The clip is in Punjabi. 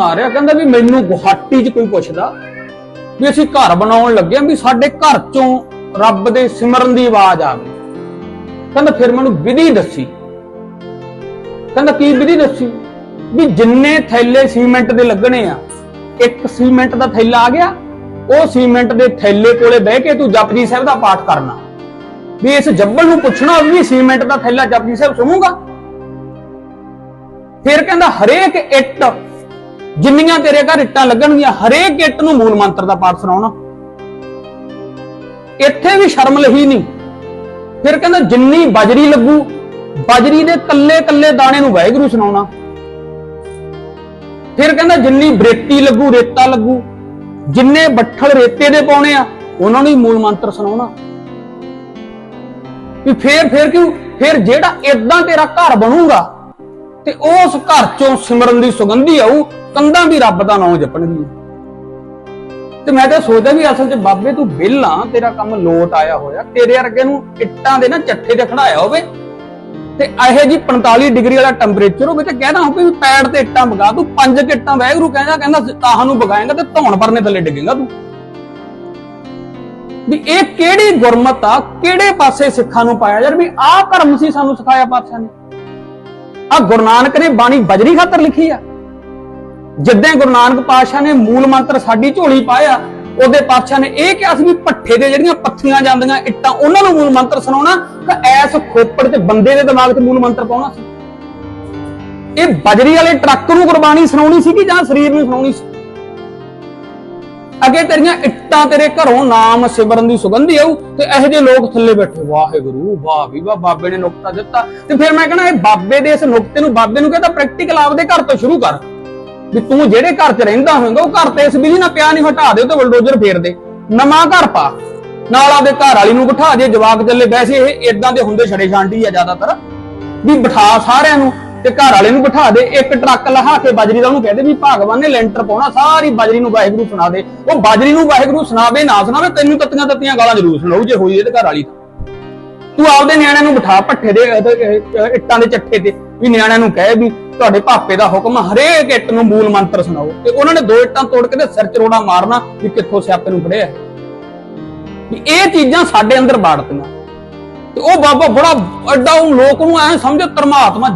ਆ ਰਿਹਾ ਕਹਿੰਦਾ ਵੀ ਮੈਨੂੰ ਗੁਹਾਟੀ 'ਚ ਕੋਈ ਪੁੱਛਦਾ ਵੀ ਅਸੀਂ ਘਰ ਬਣਾਉਣ ਲੱਗੇ ਆਂ ਵੀ ਸਾਡੇ ਘਰ 'ਚੋਂ ਰੱਬ ਦੇ ਸਿਮਰਨ ਦੀ ਆਵਾਜ਼ ਆਵੇ ਕਹਿੰਦਾ ਫਿਰ ਮੈਨੂੰ ਵਿਧੀ ਦੱਸੀ। ਕਹਿੰਦਾ ਕੀ ਵਿਧੀ ਦੱਸੀ? ਵੀ ਜਿੰਨੇ ਥੈਲੇ ਸੀਮੈਂਟ ਦੇ ਲੱਗਣੇ ਆ, ਇੱਕ ਸੀਮੈਂਟ ਦਾ ਥੈਲਾ ਆ ਗਿਆ, ਉਹ ਸੀਮੈਂਟ ਦੇ ਥੈਲੇ ਕੋਲੇ ਬਹਿ ਕੇ ਤੂੰ ਜਪਜੀ ਸਾਹਿਬ ਦਾ ਪਾਠ ਕਰਨਾ। ਵੀ ਇਸ ਜੱਬਲ ਨੂੰ ਪੁੱਛਣਾ ਵੀ ਸੀਮੈਂਟ ਦਾ ਥੈਲਾ ਜਪਜੀ ਸਾਹਿਬ ਸੁਣੂਗਾ? ਫਿਰ ਕਹਿੰਦਾ ਹਰੇਕ ਇੱਟ ਜਿੰਨੀਆਂ ਤੇਰੇ ਘਰ ਇੱਟਾਂ ਲੱਗਣਗੀਆਂ, ਹਰੇਕ ਇੱਟ ਨੂੰ ਮੂਲ ਮੰਤਰ ਦਾ ਪਾਠ ਸੁਣਾਉਣਾ। ਇੱਥੇ ਵੀ ਸ਼ਰਮ ਲਹੀ ਨਹੀਂ। ਫਿਰ ਕਹਿੰਦਾ, ਜਿੰਨੀ ਬਜਰੀ ਲੱਗੂ, ਬਜਰੀ ਦੇ ਕੱਲੇ ਕੱਲੇ ਦਾਣੇ ਨੂੰ ਵਾਹਿਗੁਰੂ ਸੁਣਾਉਣਾ। ਫਿਰ ਕਹਿੰਦਾ, ਜਿੰਨੀ ਬਰੇਤੀ ਲੱਗੂ, ਰੇਤਾ ਲੱਗੂ, ਜਿੰਨੇ ਬੱਠਲ ਰੇਤੇ ਦੇ ਪਾਉਣੇ ਆ, ਉਹਨਾਂ ਨੂੰ ਹੀ ਮੂਲ ਮੰਤਰ ਸੁਣਾਉਣਾ। ਵੀ ਫੇਰ ਫੇਰ ਕਿਉਂ? ਫਿਰ ਜਿਹੜਾ ਇਦਾਂ ਤੇਰਾ ਘਰ ਬਣੂਗਾ ਤੇ ਉਸ ਘਰ ਚੋਂ ਸਿਮਰਨ ਦੀ ਸੁਗੰਧੀ ਆਊ, ਕੰਧਾਂ ਵੀ ਰੱਬ ਦਾ ਨਾਮ ਜਪਣਗੀਆਂ। ਤੇ ਮੈਂ ਤਾਂ ਸੋਚਦਾ ਵੀ ਅਸਲ 'ਚ ਬਾਬੇ ਤੂੰ ਵਿਹਲਾ, ਤੇਰਾ ਕੰਮ ਲੋਟ ਆਇਆ ਹੋਇਆ, ਤੇਰੇ ਵਰਗੇ ਨੂੰ ਇੱਟਾਂ ਦੇ ਨਾ ਚੱਠੇ ਤੇ ਖੜਾਇਆ ਹੋਵੇ। ਤੇ ਇਹੋ ਜੀ 45 ਡਿਗਰੀ ਵਾਲਾ ਟੈਂਪਰੇਚਰ ਹੋਵੇ ਤੇ ਕਹਿਣਾ ਹੋਵੇ ਵੀ ਪੈੜ ਤੇ ਇੱਟਾਂ ਵਗਾ ਤੂੰ ਪੰਜ ਕੁ ਇੱਟਾਂ ਵੈਗਰੂ ਕਹਿੰਦਾ ਕਹਿੰਦਾ ਤਾਹਾਂ ਨੂੰ ਵਗਾਏਗਾ ਤੇ ਧੌਣ ਪਰਨੇ ਥੱਲੇ ਡਿੱਗੇਗਾ ਤੂੰ। ਵੀ ਇਹ ਕਿਹੜੀ ਗੁਰਮਤ ਆ, ਕਿਹੜੇ ਪਾਸੇ ਸਿੱਖਾਂ ਨੂੰ ਪਾਇਆ ਯਾਰ ਵੀ ਆਹ ਧਰਮ ਸੀ ਸਾਨੂੰ ਸਿਖਾਇਆ ਪਾਤਸ਼ਾਹ ਨੇ। ਆ ਗੁਰੂ ਨਾਨਕ ਨੇ ਬਾਣੀ ਬਜਰੀ ਖਾਤਰ ਲਿਖੀ ਆ। ਜਿੱਦਾਂ ਗੁਰੂ ਨਾਨਕ ਪਾਤਸ਼ਾਹ ਨੇ ਮੂਲ ਮੰਤਰ ਸਾਡੀ ਝੋਲੀ ਪਾਇਆ, ਉਹਦੇ ਪਾਤਸ਼ਾਹ ਨੇ ਇਹ ਕਿਹਾ ਸੀ ਵੀ ਪੱਠੇ ਦੇ ਜਿਹੜੀਆਂ ਪੱਥੀਆਂ ਜਾਂਦੀਆਂ ਇੱਟਾਂ, ਉਹਨਾਂ ਨੂੰ ਮੂਲ ਮੰਤਰ ਸੁਣਾਉਣਾ, ਤਾਂ ਐਸ ਖੋਪੜ ਤੇ ਬੰਦੇ ਦੇ ਦਿਮਾਗ ਚ ਮੂਲ ਮੰਤਰ ਪਾਉਣਾ ਸੀ। ਇਹ ਬਜਰੀ ਵਾਲੇ ਟਰੱਕ ਨੂੰ ਗੁਰਬਾਣੀ ਸੁਣਾਉਣੀ ਸੀ ਕਿ ਜਾਂ ਸਰੀਰ ਨੂੰ ਸੁਣਾਉਣੀ ਸੀ? ਅੱਗੇ ਤੇਰੀਆਂ ਇੱਟਾਂ ਤੇਰੇ ਘਰੋਂ ਨਾਮ ਸਿਮਰਨ ਦੀ ਸੁਗੰਧੀ ਆਊ ਤੇ ਇਹੋ ਜਿਹੇ ਲੋਕ ਥੱਲੇ ਬੈਠੇ। ਵਾਹਿਗੁਰੂ, ਵਾਹ ਵੀ ਵਾਹ, ਬਾਬੇ ਨੇ ਨੁਕਤਾ ਦਿੱਤਾ। ਤੇ ਫਿਰ ਮੈਂ ਕਹਣਾ ਇਹ ਬਾਬੇ ਦੇ ਇਸ ਨੁਕਤੇ ਨੂੰ ਬਾਬੇ ਨੂੰ ਕਹਿੰਦਾ ਪ੍ਰੈਕਟੀਕਲ ਆਪਦੇ ਘਰ ਤੋਂ ਸ਼ੁਰੂ ਕਰ। ਵੀ ਤੂੰ ਜਿਹੜੇ ਘਰ 'ਚ ਰਹਿੰਦਾ ਹੋਵੇਂਗਾ ਉਹ ਘਰ ਤੇ ਇਸ ਬਿਜਲੀ ਨਾਲ ਪਿਆ ਨਹੀਂ, ਹਟਾ ਦੇ ਤੇ ਬਲਡੋਜ਼ਰ ਫੇਰ ਦੇ। ਨਵਾਂ ਘਰ ਪਾ। ਨਾਲ ਆਪਦੇ ਘਰ ਵਾਲੀ ਨੂੰ ਬਿਠਾ ਜੇ ਜਵਾਕ ਚੱਲੇ ਵੈਸੇ ਇਹ ਇਦਾਂ ਦੇ ਹੁੰਦੇ ਛੜੇ ਛਾਂਟੀ ਆ ਜ਼ਿਆਦਾਤਰ। ਵੀ ਬਿਠਾ ਸਾਰਿਆਂ ਨੂੰ। ਤੇ ਘਰ ਵਾਲੇ ਨੂੰ ਬਿਠਾ ਦੇ, ਇੱਕ ਟਰੱਕ ਲਹਾ ਕੇ ਬਾਜਰੀ ਦਾ ਉਹਨੂੰ ਕਹਦੇ ਵੀ ਭਗਵਾਨ ਨੇ ਲੈਂਟਰ ਪਾਉਣਾ, ਸਾਰੀ ਬਾਜਰੀ ਨੂੰ ਵਾਹਿਗੁਰੂ ਸੁਣਾ ਦੇ। ਉਹ ਬਾਜਰੀ ਨੂੰ ਵਾਹਿਗੁਰੂ ਸੁਣਾਵੇ, ਨਾ ਸੁਣਾਵੇ, ਤੈਨੂੰ ਤੱਤੀਆਂ ਤੱਤੀਆਂ ਗਾਲਾਂ ਜ਼ਰੂਰ ਸੁਣਾਉ ਜੇ ਹੋਈ ਇਹਦੇ ਘਰ ਵਾਲੀ ਤੂੰ। ਆਪਦੇ ਨਿਆਣਿਆਂ ਨੂੰ ਬਿਠਾ ਪੱਠੇ ਦੇ ਇੱਟਾਂ ਦੇ ਚੱਠੇ ਤੇ ਵੀ ਨਿਆਣਿਆਂ ਨੂੰ ਕਹੇ ਵੀ ਤੁਹਾਡੇ ਭਾਪੇ ਦਾ ਹੁਕਮ ਹਰੇਕ ਇੱਟ ਨੂੰ ਮੂਲ ਮੰਤਰ ਸੁਣਾਓ। ਤੇ ਉਹਨਾਂ ਨੇ ਦੋ ਇੱਟਾਂ ਤੋੜ ਕੇ ਤੇ ਸਿਰ ਚਰੋੜਾ ਮਾਰਨਾ ਵੀ ਕਿੱਥੋਂ ਸਿਆਪੇ ਨੂੰ ਫੜਿਆ ਵੀ ਇਹ ਚੀਜ਼ਾਂ ਸਾਡੇ ਅੰਦਰ ਬਾੜਤੀਆਂ ਤੇ ਉਹ ਬਾਬਾ ਬੜਾ ਐਡਾ ਉਹ ਲੋਕ ਨੂੰ ਐ ਸਮਝੋ ਪਰਮਾਤਮਾ